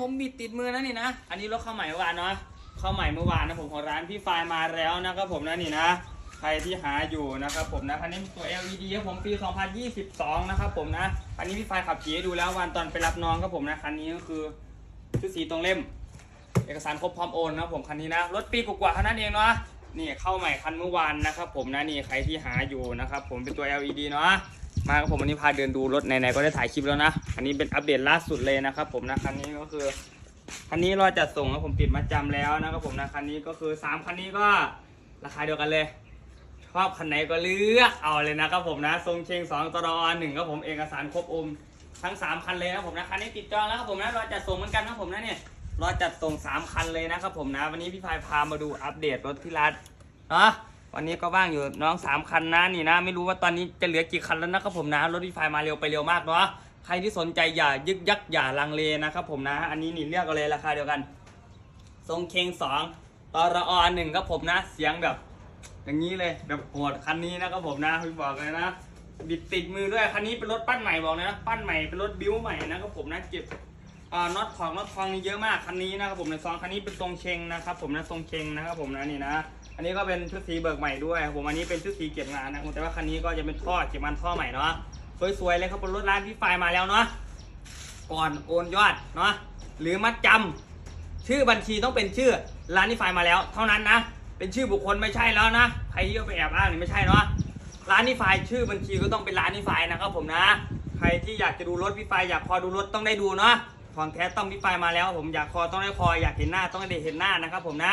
ผมบิดติดมือนะนี่นะ อันนี้รถเข้าใหม่เมื่อวานเนาะเข้าใหม่เมื่อวานนะผมของร้านพี่ฟายมาแล้วนะครับผมนะนี่นะ ใครที่หาอยู่นะครับผมนะคันนี้ตัว LED ครับผมปี 2022 นะครับผมนะอันนี้พี่ฟายขับขี่ให้ดูแล้ววันตอนไปรับน้องครับผมนะคันนี้ก็คือชุดสีตรงเล่ม เอกสารครบพร้อมโอนนะครับผมคันนี้นะรถปีกว่าๆเท่านั้นเองเนาะ นี่เข้าใหม่คันเมื่อวานนะครับ ผมนะนี่ใครที่หาอยู่นะครับผมเป็นตัว LED เนาะมาครับผมวันนี้พาเดินดูรถไหนๆก็ได้ถ่ายคลิปแล้วนะ อันนี้เป็นอัปเดตล่าสุดเลยนะครับ ผมนะคันนี้ก็คือคันนี้เราจัดส่งครับผมติดมาจำแล้วนะครับผมนะคันนี้ก็คือ3คันนี้ก็ราคาเดียวกันเลยชอบคันไหนก็เลือกเอาเลยนะครับผมนะทรงเชง2ตรอหนึ่งครับผมเอกสารครบอมทั้ง3คันเลยนะครับผมนะคันนี้ติดจองแล้วครับผมนะรอจัดส่งเหมือนกันนะครับผมนะเนี่ย รอจัดส่ง 3 คันเลยนะครับผมนะ วันนี้พี่พายพามาดูอัปเดตรถที่ร้านเนาะวันนี้ก็ว่างอยู่น้อง 3 คันนะนี่นะ ไม่รู้ว่าตอนนี้จะเหลือกี่คันแล้วนะครับผมนะ รถพี่พายมาเร็วไปเร็วมากเนาะใครที่สนใจอย่ายึกยักอย่าลังเลนะครับผมนะ อันนี้นี่เลือกเอาเลยราคาเดียวกัน ทรงเคงสองตรอหนึ่งครับผมนะ เสียงแบบ อย่างนี้เลยแบบโหดคันนี้นะครับผมนะพี่บอกเลยนะบิดติดมือด้วยคันนี้เป็นรถปั้นใหม่บอกเลยนะ ปั้นใหม่เป็นรถบิ้วใหม่นะครับผมนะเก็บ น็อตของน็อตทองนี่เยอะมากคันนี้นะครับผมในซองคันนี้เป็นทรงเชงนะครับผมนะทรงเชงนะครับผมนะนี่นะอันนี้ก็เป็นชุดสีเบิกใหม่ด้วยครับผมอันนี้เป็นชุดสีเก็บงานนะแต่ว่าคันนี้ก็จะเป็นท่อเก็บมันท่อใหม่เนาะสวยๆเลยครับบนรถร้านพี่ไฟมาแล้วเนาะก่อนโอนยอดเนาะหรือมัดจำชื่อบัญชีต้องเป็นชื่อร้านนิฟายมาแล้ว เท่านั้นนะเป็นชื่อบุคคลไม่ใช่แล้วนะใครที่ไปแอบอ้างนี่ไม่ใช่เนาะร้านนิฟายชื่อบัญชีก็ต้องเป็นร้านนิฟายนะครับผมนะ ใครที่อยากจะดูรถพี่ไฟอยากพอดูรถต้องได้ดูเนาะ ของแท้ต้องพี่ไฟมาแล้วผมอยากคอต้องได้คออยากเห็นหน้าต้องได้เห็นหน้านะครับผมนะ